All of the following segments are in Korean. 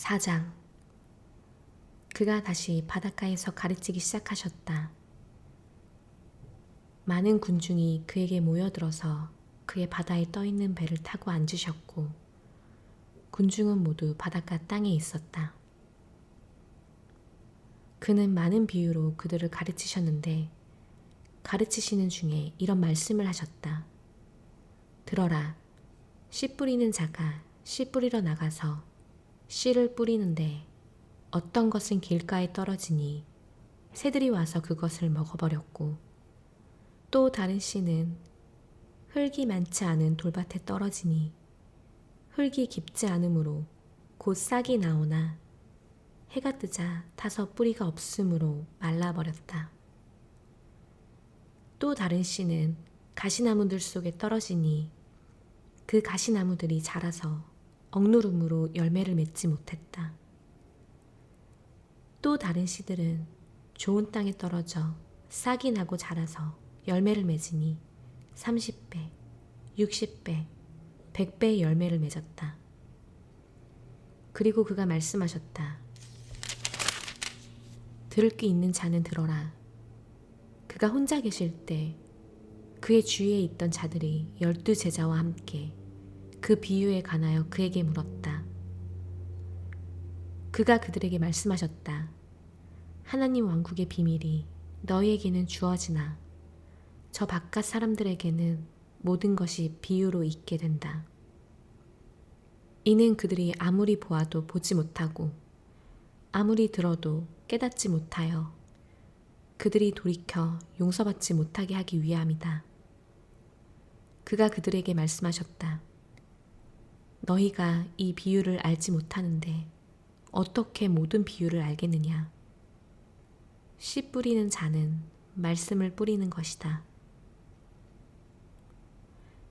4장 그가 다시 바닷가에서 가르치기 시작하셨다. 많은 군중이 그에게 모여들어서 그의 바다에 떠 있는 배를 타고 앉으셨고 군중은 모두 바닷가 땅에 있었다. 그는 많은 비유로 그들을 가르치셨는데 가르치시는 중에 이런 말씀을 하셨다. 들어라. 씨 뿌리는 자가 씨 뿌리러 나가서 씨를 뿌리는데 어떤 것은 길가에 떨어지니 새들이 와서 그것을 먹어버렸고 또 다른 씨는 흙이 많지 않은 돌밭에 떨어지니 흙이 깊지 않으므로 곧 싹이 나오나 해가 뜨자 타서 뿌리가 없으므로 말라버렸다. 또 다른 씨는 가시나무들 속에 떨어지니 그 가시나무들이 자라서 억누름으로 열매를 맺지 못했다. 또 다른 씨들은 좋은 땅에 떨어져 싹이 나고 자라서 열매를 맺으니 30배, 60배, 100배의 열매를 맺었다. 그리고 그가 말씀하셨다. 들을 귀 있는 자는 들어라. 그가 혼자 계실 때 그의 주위에 있던 자들이 열두 제자와 함께 그 비유에 관하여 그에게 물었다. 그가 그들에게 말씀하셨다. 하나님 왕국의 비밀이 너희에게는 주어지나 저 바깥 사람들에게는 모든 것이 비유로 있게 된다. 이는 그들이 아무리 보아도 보지 못하고 아무리 들어도 깨닫지 못하여 그들이 돌이켜 용서받지 못하게 하기 위함이다. 그가 그들에게 말씀하셨다. 너희가 이 비유를 알지 못하는데 어떻게 모든 비유를 알겠느냐? 씨 뿌리는 자는 말씀을 뿌리는 것이다.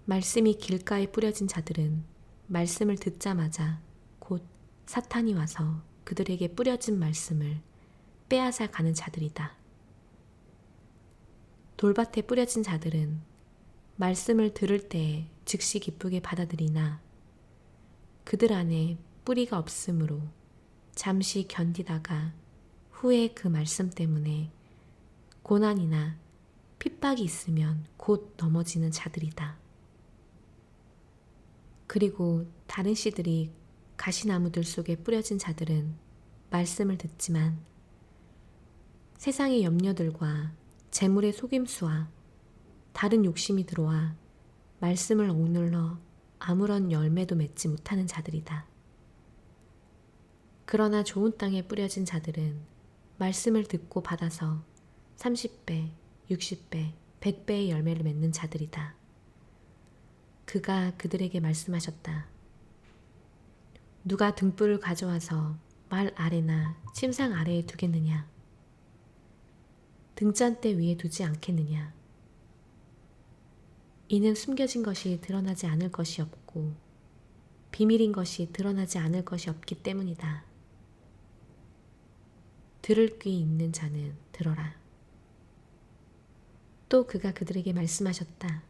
말씀이 길가에 뿌려진 자들은 말씀을 듣자마자 곧 사탄이 와서 그들에게 뿌려진 말씀을 빼앗아 가는 자들이다. 돌밭에 뿌려진 자들은 말씀을 들을 때에 즉시 기쁘게 받아들이나 그들 안에 뿌리가 없으므로 잠시 견디다가 후에 그 말씀 때문에 고난이나 핍박이 있으면 곧 넘어지는 자들이다. 그리고 다른 씨들이 가시나무들 속에 뿌려진 자들은 말씀을 듣지만 세상의 염려들과 재물의 속임수와 다른 욕심이 들어와 말씀을 억눌러 아무런 열매도 맺지 못하는 자들이다. 그러나 좋은 땅에 뿌려진 자들은 말씀을 듣고 받아서 30배, 60배, 100배의 열매를 맺는 자들이다. 그가 그들에게 말씀하셨다. 누가 등불을 가져와서 말 아래나 침상 아래에 두겠느냐? 등잔대 위에 두지 않겠느냐? 이는 숨겨진 것이 드러나지 않을 것이 없고 비밀인 것이 드러나지 않을 것이 없기 때문이다. 들을 귀 있는 자는 들어라. 또 그가 그들에게 말씀하셨다.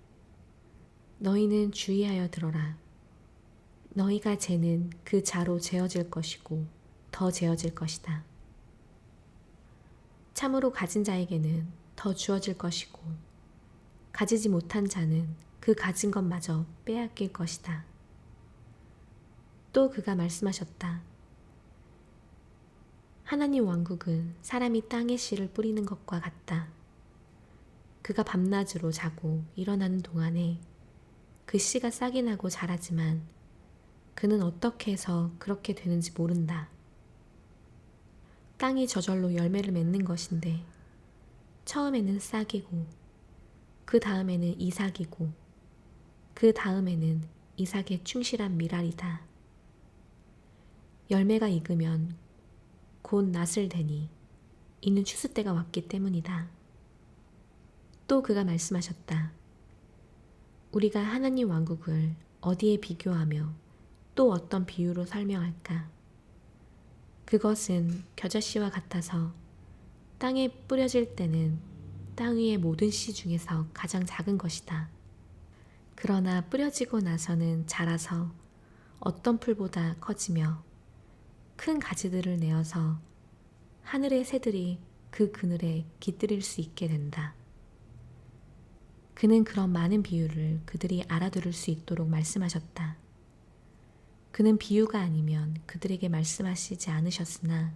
너희는 주의하여 들어라. 너희가 재는 그 자로 재어질 것이고 더 재어질 것이다. 참으로 가진 자에게는 더 주어질 것이고 가지지 못한 자는 그 가진 것마저 빼앗길 것이다. 또 그가 말씀하셨다. 하나님 왕국은 사람이 땅에 씨를 뿌리는 것과 같다. 그가 밤낮으로 자고 일어나는 동안에 그 씨가 싹이 나고 자라지만 그는 어떻게 해서 그렇게 되는지 모른다. 땅이 저절로 열매를 맺는 것인데 처음에는 싹이고 그 다음에는 이삭이고 그 다음에는 이삭의 충실한 미랄이다. 열매가 익으면 곧 낫을 대니 이는 추수 때가 왔기 때문이다. 또 그가 말씀하셨다. 우리가 하나님 왕국을 어디에 비교하며 또 어떤 비유로 설명할까? 그것은 겨자씨와 같아서 땅에 뿌려질 때는 땅 위의 모든 씨 중에서 가장 작은 것이다. 그러나 뿌려지고 나서는 자라서 어떤 풀보다 커지며 큰 가지들을 내어서 하늘의 새들이 그 그늘에 깃들일 수 있게 된다. 그는 그런 많은 비유를 그들이 알아들을 수 있도록 말씀하셨다. 그는 비유가 아니면 그들에게 말씀하시지 않으셨으나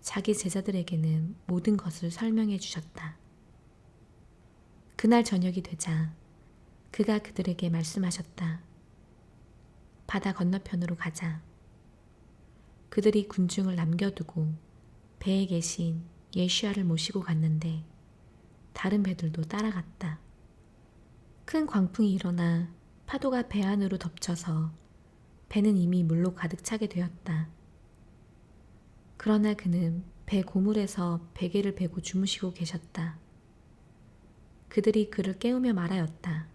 자기 제자들에게는 모든 것을 설명해 주셨다. 그날 저녁이 되자 그가 그들에게 말씀하셨다. 바다 건너편으로 가자. 그들이 군중을 남겨두고 배에 계신 예슈아를 모시고 갔는데 다른 배들도 따라갔다. 큰 광풍이 일어나 파도가 배 안으로 덮쳐서 배는 이미 물로 가득 차게 되었다. 그러나 그는 배 고물에서 베개를 베고 주무시고 계셨다. 그들이 그를 깨우며 말하였다.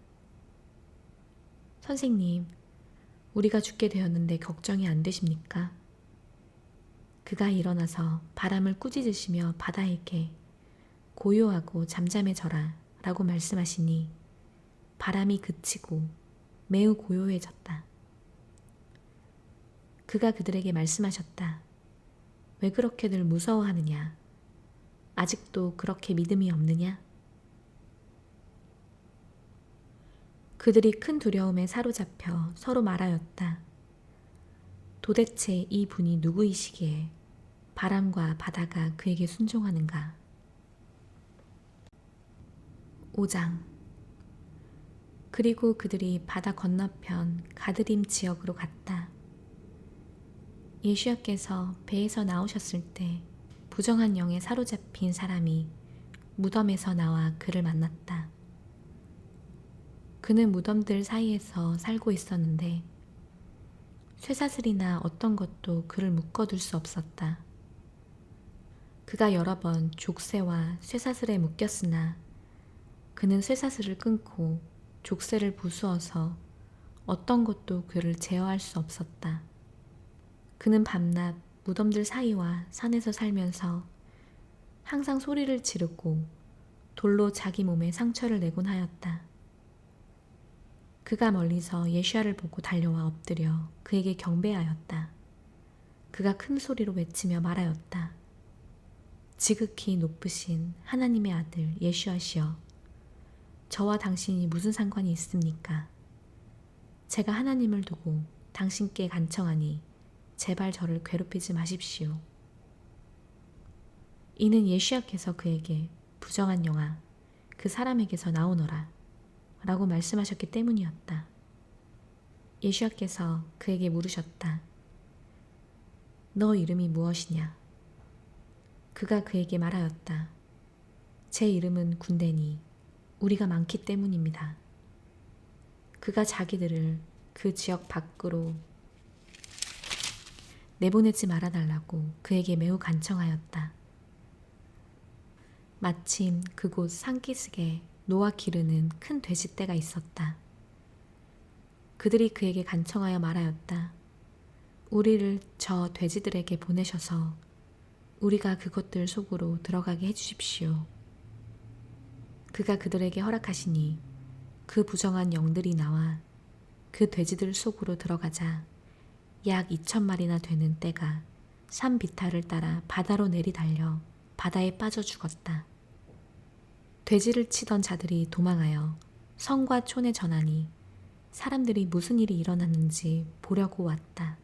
선생님, 우리가 죽게 되었는데 걱정이 안 되십니까? 그가 일어나서 바람을 꾸짖으시며 바다에게 고요하고 잠잠해져라 라고 말씀하시니 바람이 그치고 매우 고요해졌다. 그가 그들에게 말씀하셨다. 왜 그렇게들 무서워하느냐? 아직도 그렇게 믿음이 없느냐? 그들이 큰 두려움에 사로잡혀 서로 말하였다. 도대체 이 분이 누구이시기에 바람과 바다가 그에게 순종하는가? 5장 그리고 그들이 바다 건너편 가드림 지역으로 갔다. 예수야께서 배에서 나오셨을 때 부정한 영에 사로잡힌 사람이 무덤에서 나와 그를 만났다. 그는 무덤들 사이에서 살고 있었는데 쇠사슬이나 어떤 것도 그를 묶어둘 수 없었다. 그가 여러 번 족쇄와 쇠사슬에 묶였으나 그는 쇠사슬을 끊고 족쇄를 부수어서 어떤 것도 그를 제어할 수 없었다. 그는 밤낮 무덤들 사이와 산에서 살면서 항상 소리를 지르고 돌로 자기 몸에 상처를 내곤 하였다. 그가 멀리서 예슈아를 보고 달려와 엎드려 그에게 경배하였다. 그가 큰 소리로 외치며 말하였다. 지극히 높으신 하나님의 아들 예슈아시여, 저와 당신이 무슨 상관이 있습니까? 제가 하나님을 두고 당신께 간청하니 제발 저를 괴롭히지 마십시오. 이는 예수야께서 그에게 부정한 영아 그 사람에게서 나오너라 라고 말씀하셨기 때문이었다. 예수야께서 그에게 물으셨다. 너 이름이 무엇이냐? 그가 그에게 말하였다. 제 이름은 군대니 우리가 많기 때문입니다. 그가 자기들을 그 지역 밖으로 내보내지 말아달라고 그에게 매우 간청하였다. 마침 그곳 산기슭에 노아 기르는 큰 돼지떼가 있었다. 그들이 그에게 간청하여 말하였다. 우리를 저 돼지들에게 보내셔서 우리가 그것들 속으로 들어가게 해주십시오. 그가 그들에게 허락하시니 그 부정한 영들이 나와 그 돼지들 속으로 들어가자 약 2천 마리나 되는 떼가 산 비탈을 따라 바다로 내리달려 바다에 빠져 죽었다. 돼지를 치던 자들이 도망하여 성과 촌에 전하니 사람들이 무슨 일이 일어났는지 보려고 왔다.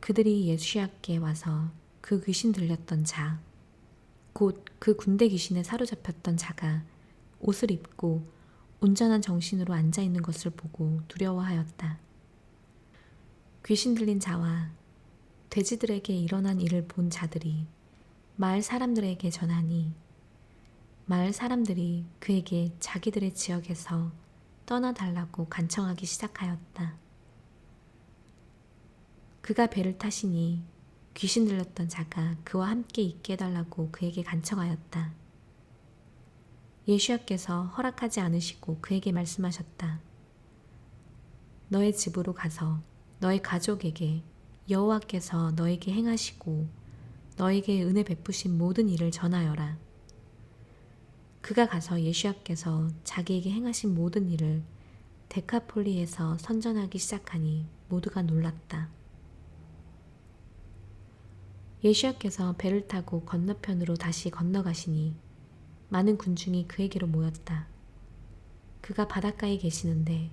그들이 예수야께 와서 그 귀신 들렸던 자, 곧 그 군대 귀신에 사로잡혔던 자가 옷을 입고 온전한 정신으로 앉아 있는 것을 보고 두려워하였다. 귀신 들린 자와 돼지들에게 일어난 일을 본 자들이 마을 사람들에게 전하니 마을 사람들이 그에게 자기들의 지역에서 떠나달라고 간청하기 시작하였다. 그가 배를 타시니 귀신 들렸던 자가 그와 함께 있게 해달라고 그에게 간청하였다. 예수야께서 허락하지 않으시고 그에게 말씀하셨다. 너의 집으로 가서 너의 가족에게 여호와께서 너에게 행하시고 너에게 은혜 베푸신 모든 일을 전하여라. 그가 가서 예수야께서 자기에게 행하신 모든 일을 데카폴리에서 선전하기 시작하니 모두가 놀랐다. 예시아께서 배를 타고 건너편으로 다시 건너가시니 많은 군중이 그에게로 모였다. 그가 바닷가에 계시는데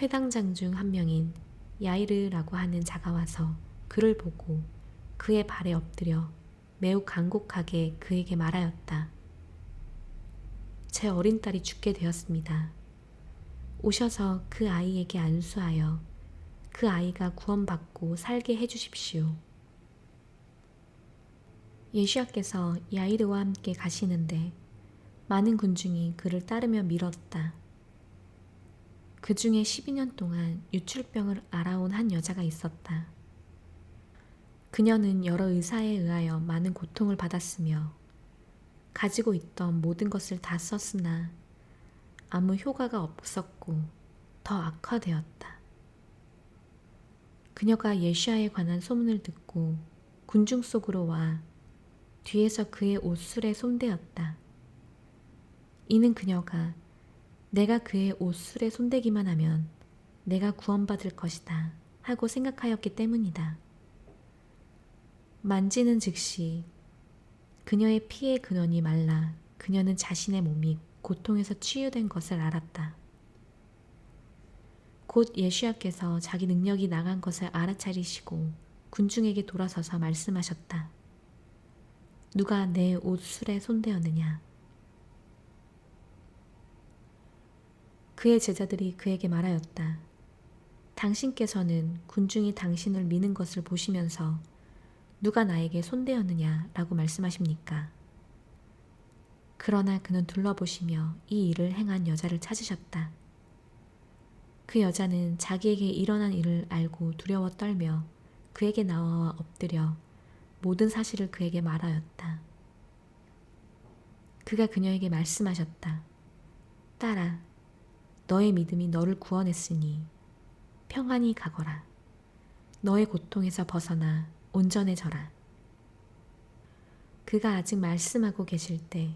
회당장 중 한 명인 야이르라고 하는 자가 와서 그를 보고 그의 발에 엎드려 매우 간곡하게 그에게 말하였다. 제 어린 딸이 죽게 되었습니다. 오셔서 그 아이에게 안수하여 그 아이가 구원받고 살게 해주십시오. 예시아께서 야이르와 함께 가시는데 많은 군중이 그를 따르며 밀었다. 그 중에 12년 동안 유출병을 알아온 한 여자가 있었다. 그녀는 여러 의사에 의하여 많은 고통을 받았으며 가지고 있던 모든 것을 다 썼으나 아무 효과가 없었고 더 악화되었다. 그녀가 예시아에 관한 소문을 듣고 군중 속으로 와 뒤에서 그의 옷술에 손대었다. 이는 그녀가 내가 그의 옷술에 손대기만 하면 내가 구원받을 것이다 하고 생각하였기 때문이다. 만지는 즉시 그녀의 피의 근원이 말라 그녀는 자신의 몸이 고통에서 치유된 것을 알았다. 곧 예수야께서 자기 능력이 나간 것을 알아차리시고 군중에게 돌아서서 말씀하셨다. 누가 내 옷술에 손대었느냐? 그의 제자들이 그에게 말하였다. 당신께서는 군중이 당신을 미는 것을 보시면서 누가 나에게 손대었느냐 라고 말씀하십니까? 그러나 그는 둘러보시며 이 일을 행한 여자를 찾으셨다. 그 여자는 자기에게 일어난 일을 알고 두려워 떨며 그에게 나와 엎드려 모든 사실을 그에게 말하였다. 그가 그녀에게 말씀하셨다. 딸아, 너의 믿음이 너를 구원했으니 평안히 가거라. 너의 고통에서 벗어나 온전해져라. 그가 아직 말씀하고 계실 때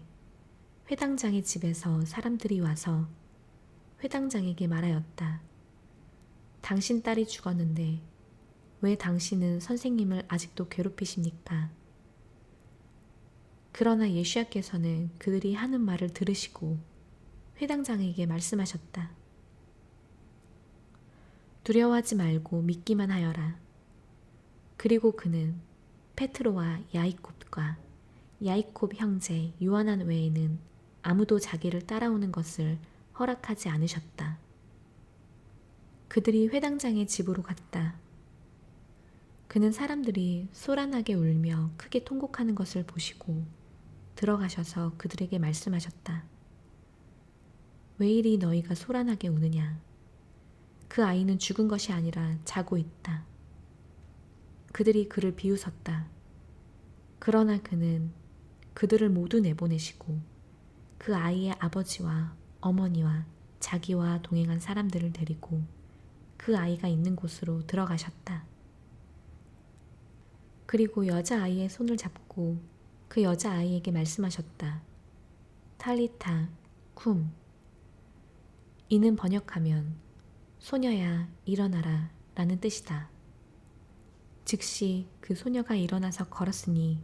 회당장의 집에서 사람들이 와서 회당장에게 말하였다. 당신 딸이 죽었는데 왜 당신은 선생님을 아직도 괴롭히십니까? 그러나 예수야께서는 그들이 하는 말을 들으시고 회당장에게 말씀하셨다. 두려워하지 말고 믿기만 하여라. 그리고 그는 페트로와 야이콥과 야이콥 형제 요한한 외에는 아무도 자기를 따라오는 것을 허락하지 않으셨다. 그들이 회당장의 집으로 갔다. 그는 사람들이 소란하게 울며 크게 통곡하는 것을 보시고 들어가셔서 그들에게 말씀하셨다. 왜 이리 너희가 소란하게 우느냐? 그 아이는 죽은 것이 아니라 자고 있다. 그들이 그를 비웃었다. 그러나 그는 그들을 모두 내보내시고 그 아이의 아버지와 어머니와 자기와 동행한 사람들을 데리고 그 아이가 있는 곳으로 들어가셨다. 그리고 여자아이의 손을 잡고 그 여자아이에게 말씀하셨다. 탈리타, 쿰. 이는 번역하면 소녀야 일어나라 라는 뜻이다. 즉시 그 소녀가 일어나서 걸었으니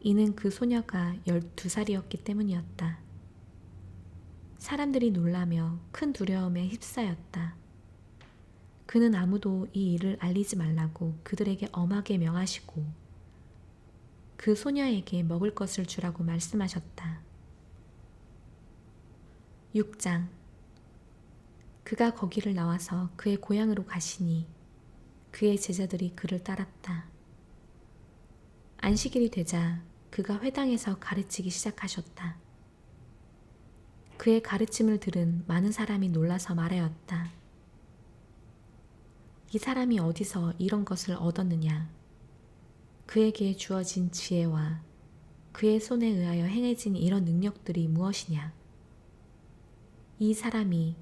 이는 그 소녀가 12살이었기 때문이었다. 사람들이 놀라며 큰 두려움에 휩싸였다. 그는 아무도 이 일을 알리지 말라고 그들에게 엄하게 명하시고 그 소녀에게 먹을 것을 주라고 말씀하셨다. 6장 그가 거기를 나와서 그의 고향으로 가시니 그의 제자들이 그를 따랐다. 안식일이 되자 그가 회당에서 가르치기 시작하셨다. 그의 가르침을 들은 많은 사람이 놀라서 말하였다. 이 사람이 어디서 이런 것을 얻었느냐? 그에게 주어진 지혜와 그의 손에 의하여 행해진 이런 능력들이 무엇이냐? 이 사람이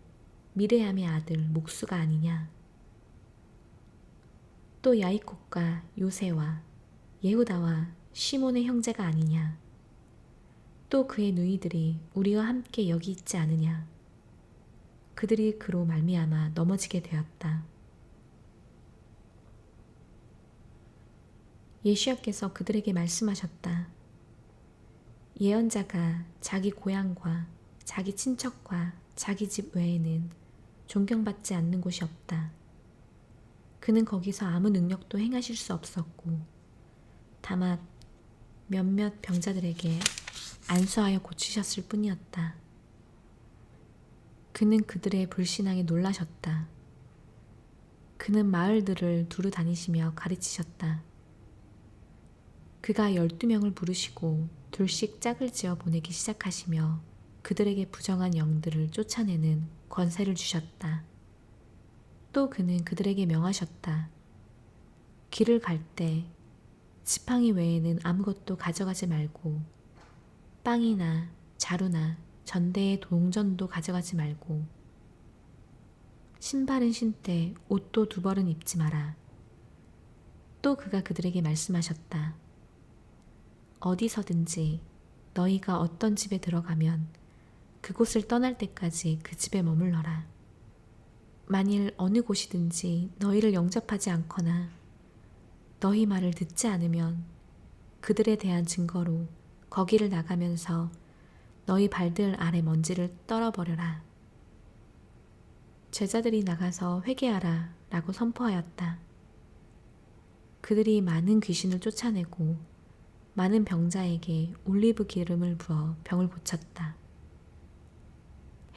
미레암의 아들 목수가 아니냐? 또 야이콥과 요세와 예후다와 시몬의 형제가 아니냐. 또 그의 누이들이 우리와 함께 여기 있지 않으냐. 그들이 그로 말미암아 넘어지게 되었다. 예수야께서 그들에게 말씀하셨다. 예언자가 자기 고향과 자기 친척과 자기 집 외에는 존경받지 않는 곳이 없다. 그는 거기서 아무 능력도 행하실 수 없었고, 다만 몇몇 병자들에게 안수하여 고치셨을 뿐이었다. 그는 그들의 불신앙에 놀라셨다. 그는 마을들을 두루 다니시며 가르치셨다. 그가 열두 명을 부르시고 둘씩 짝을 지어 보내기 시작하시며 그들에게 부정한 영들을 쫓아내는 권세를 주셨다. 또 그는 그들에게 명하셨다. 길을 갈 때 지팡이 외에는 아무것도 가져가지 말고 빵이나 자루나 전대의 동전도 가져가지 말고 신발은 신되 옷도 두 벌은 입지 마라. 또 그가 그들에게 말씀하셨다. 어디서든지 너희가 어떤 집에 들어가면 그곳을 떠날 때까지 그 집에 머물러라. 만일 어느 곳이든지 너희를 영접하지 않거나 너희 말을 듣지 않으면 그들에 대한 증거로 거기를 나가면서 너희 발들 아래 먼지를 떨어버려라. 제자들이 나가서 회개하라 라고 선포하였다. 그들이 많은 귀신을 쫓아내고 많은 병자에게 올리브 기름을 부어 병을 고쳤다.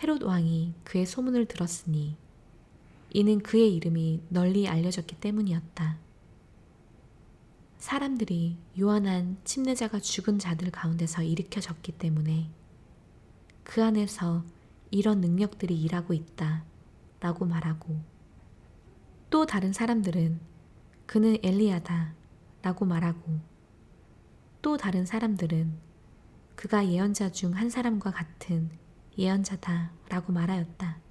헤롯 왕이 그의 소문을 들었으니 이는 그의 이름이 널리 알려졌기 때문이었다. 사람들이 요한한 침례자가 죽은 자들 가운데서 일으켜졌기 때문에 그 안에서 이런 능력들이 일하고 있다 라고 말하고 또 다른 사람들은 그는 엘리야다 라고 말하고 또 다른 사람들은 그가 예언자 중 한 사람과 같은 예언자다 라고 말하였다.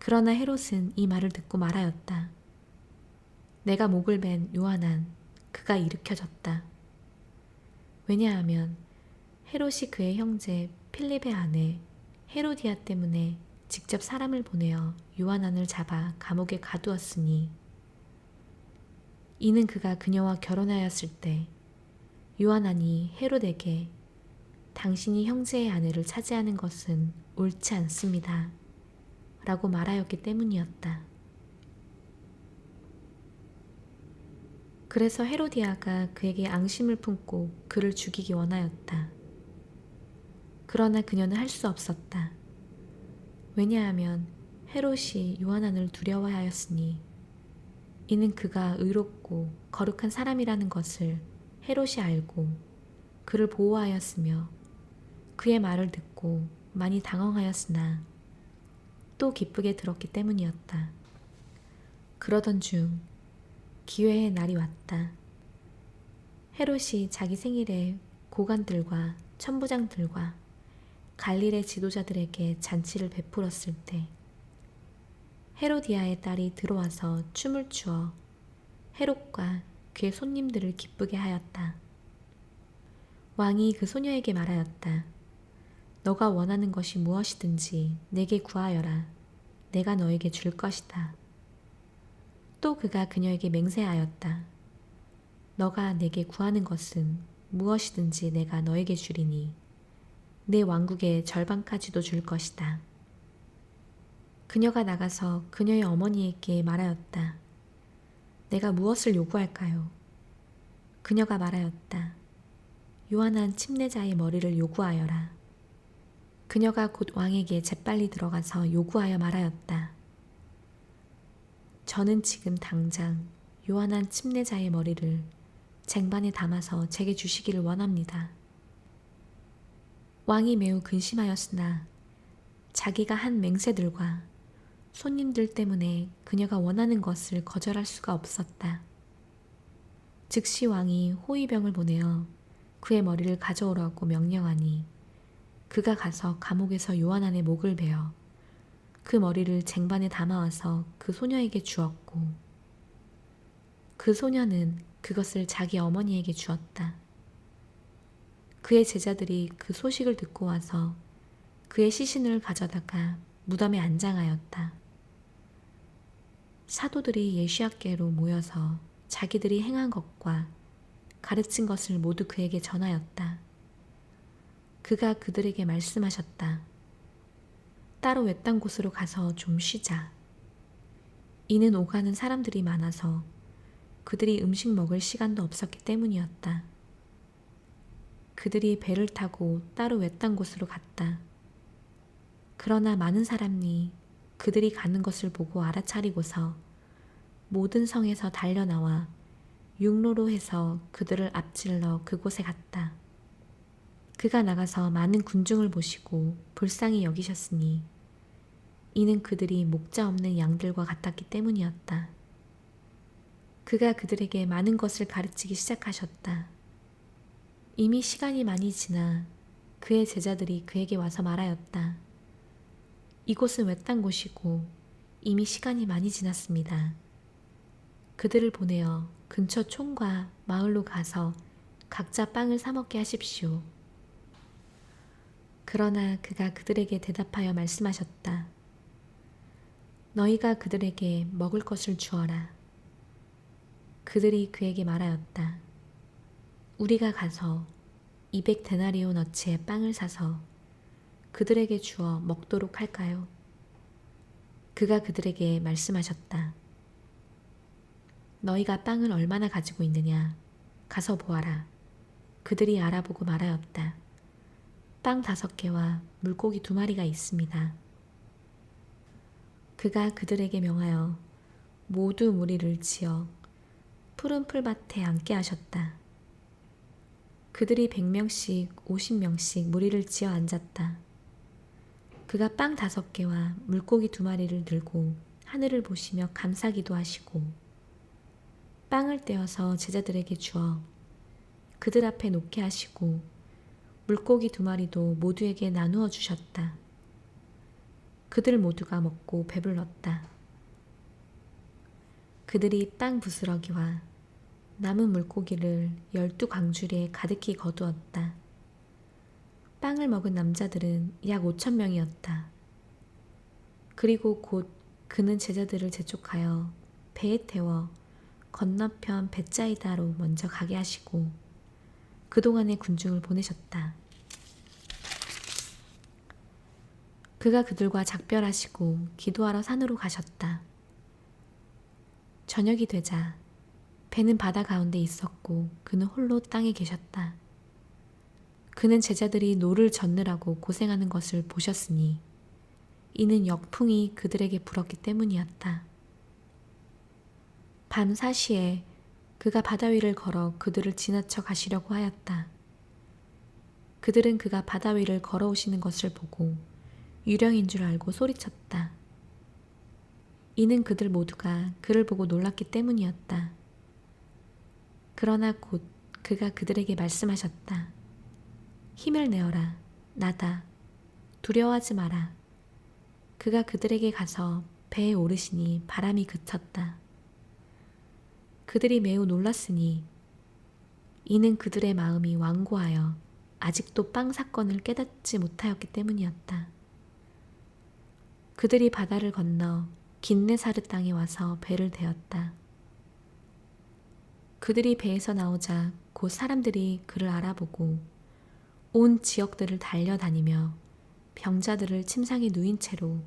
그러나 헤롯은 이 말을 듣고 말하였다. 내가 목을 벤 요한한 그가 일으켜졌다. 왜냐하면 헤롯이 그의 형제 필립의 아내 헤로디아 때문에 직접 사람을 보내어 요한안을 잡아 감옥에 가두었으니 이는 그가 그녀와 결혼하였을 때 요한안이 헤롯에게 당신이 형제의 아내를 차지하는 것은 옳지 않습니다. 라고 말하였기 때문이었다. 그래서 헤로디아가 그에게 앙심을 품고 그를 죽이기 원하였다. 그러나 그녀는 할 수 없었다. 왜냐하면 헤롯이 요한안을 두려워하였으니 이는 그가 의롭고 거룩한 사람이라는 것을 헤롯이 알고 그를 보호하였으며 그의 말을 듣고 많이 당황하였으나 또 기쁘게 들었기 때문이었다. 그러던 중 기회의 날이 왔다. 헤롯이 자기 생일에 고관들과 천부장들과 갈릴의 지도자들에게 잔치를 베풀었을 때 헤로디아의 딸이 들어와서 춤을 추어 헤롯과 그의 손님들을 기쁘게 하였다. 왕이 그 소녀에게 말하였다. 너가 원하는 것이 무엇이든지 내게 구하여라. 내가 너에게 줄 것이다. 또 그가 그녀에게 맹세하였다. 너가 내게 구하는 것은 무엇이든지 내가 너에게 주리니 내 왕국의 절반까지도 줄 것이다. 그녀가 나가서 그녀의 어머니에게 말하였다. 내가 무엇을 요구할까요? 그녀가 말하였다. 요한한 침례자의 머리를 요구하여라. 그녀가 곧 왕에게 재빨리 들어가서 요구하여 말하였다. 저는 지금 당장 요한한 침례자의 머리를 쟁반에 담아서 제게 주시기를 원합니다. 왕이 매우 근심하였으나 자기가 한 맹세들과 손님들 때문에 그녀가 원하는 것을 거절할 수가 없었다. 즉시 왕이 호위병을 보내어 그의 머리를 가져오라고 명령하니 그가 가서 감옥에서 요한안의 목을 베어 그 머리를 쟁반에 담아와서 그 소녀에게 주었고 그 소녀는 그것을 자기 어머니에게 주었다. 그의 제자들이 그 소식을 듣고 와서 그의 시신을 가져다가 무덤에 안장하였다. 사도들이 예수학계로 모여서 자기들이 행한 것과 가르친 것을 모두 그에게 전하였다. 그가 그들에게 말씀하셨다. 따로 외딴 곳으로 가서 좀 쉬자. 이는 오가는 사람들이 많아서 그들이 음식 먹을 시간도 없었기 때문이었다. 그들이 배를 타고 따로 외딴 곳으로 갔다. 그러나 많은 사람이 그들이 가는 것을 보고 알아차리고서 모든 성에서 달려나와 육로로 해서 그들을 앞질러 그곳에 갔다. 그가 나가서 많은 군중을 보시고 불쌍히 여기셨으니 이는 그들이 목자 없는 양들과 같았기 때문이었다. 그가 그들에게 많은 것을 가르치기 시작하셨다. 이미 시간이 많이 지나 그의 제자들이 그에게 와서 말하였다. 이곳은 외딴 곳이고 이미 시간이 많이 지났습니다. 그들을 보내어 근처 촌과 마을로 가서 각자 빵을 사 먹게 하십시오. 그러나 그가 그들에게 대답하여 말씀하셨다. 너희가 그들에게 먹을 것을 주어라. 그들이 그에게 말하였다. 우리가 가서 200 데나리온 어치의 빵을 사서 그들에게 주어 먹도록 할까요? 그가 그들에게 말씀하셨다. 너희가 빵을 얼마나 가지고 있느냐? 가서 보아라. 그들이 알아보고 말하였다. 빵 다섯 개와 물고기 두 마리가 있습니다. 그가 그들에게 명하여 모두 무리를 지어 푸른 풀밭에 앉게 하셨다. 그들이 백 명씩 오십 명씩 무리를 지어 앉았다. 그가 빵 다섯 개와 물고기 두 마리를 들고 하늘을 보시며 감사기도 하시고 빵을 떼어서 제자들에게 주어 그들 앞에 놓게 하시고 물고기 두 마리도 모두에게 나누어 주셨다. 그들 모두가 먹고 배불렀다. 그들이 땅 부스러기와 남은 물고기를 열두 광주리에 가득히 거두었다. 빵을 먹은 남자들은 약 오천 명이었다. 그리고 곧 그는 제자들을 재촉하여 배에 태워 건너편 벳자이다로 먼저 가게 하시고 그동안의 군중을 보내셨다. 그가 그들과 작별하시고 기도하러 산으로 가셨다. 저녁이 되자 배는 바다 가운데 있었고 그는 홀로 땅에 계셨다. 그는 제자들이 노를 젓느라고 고생하는 것을 보셨으니 이는 역풍이 그들에게 불었기 때문이었다. 밤 사시에 그가 바다 위를 걸어 그들을 지나쳐 가시려고 하였다. 그들은 그가 바다 위를 걸어오시는 것을 보고 유령인 줄 알고 소리쳤다. 이는 그들 모두가 그를 보고 놀랐기 때문이었다. 그러나 곧 그가 그들에게 말씀하셨다. 힘을 내어라. 나다. 두려워하지 마라. 그가 그들에게 가서 배에 오르시니 바람이 그쳤다. 그들이 매우 놀랐으니 이는 그들의 마음이 완고하여 아직도 빵 사건을 깨닫지 못하였기 때문이었다. 그들이 바다를 건너 긴네사르 땅에 와서 배를 대었다. 그들이 배에서 나오자 곧 사람들이 그를 알아보고 온 지역들을 달려다니며 병자들을 침상에 누인 채로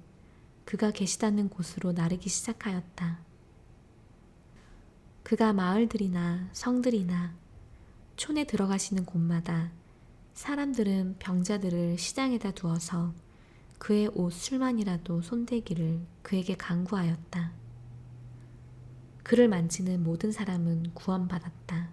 그가 계시다는 곳으로 나르기 시작하였다. 그가 마을들이나 성들이나 촌에 들어가시는 곳마다 사람들은 병자들을 시장에다 두어서 그의 옷 술만이라도 손대기를 그에게 강구하였다. 그를 만지는 모든 사람은 구원받았다.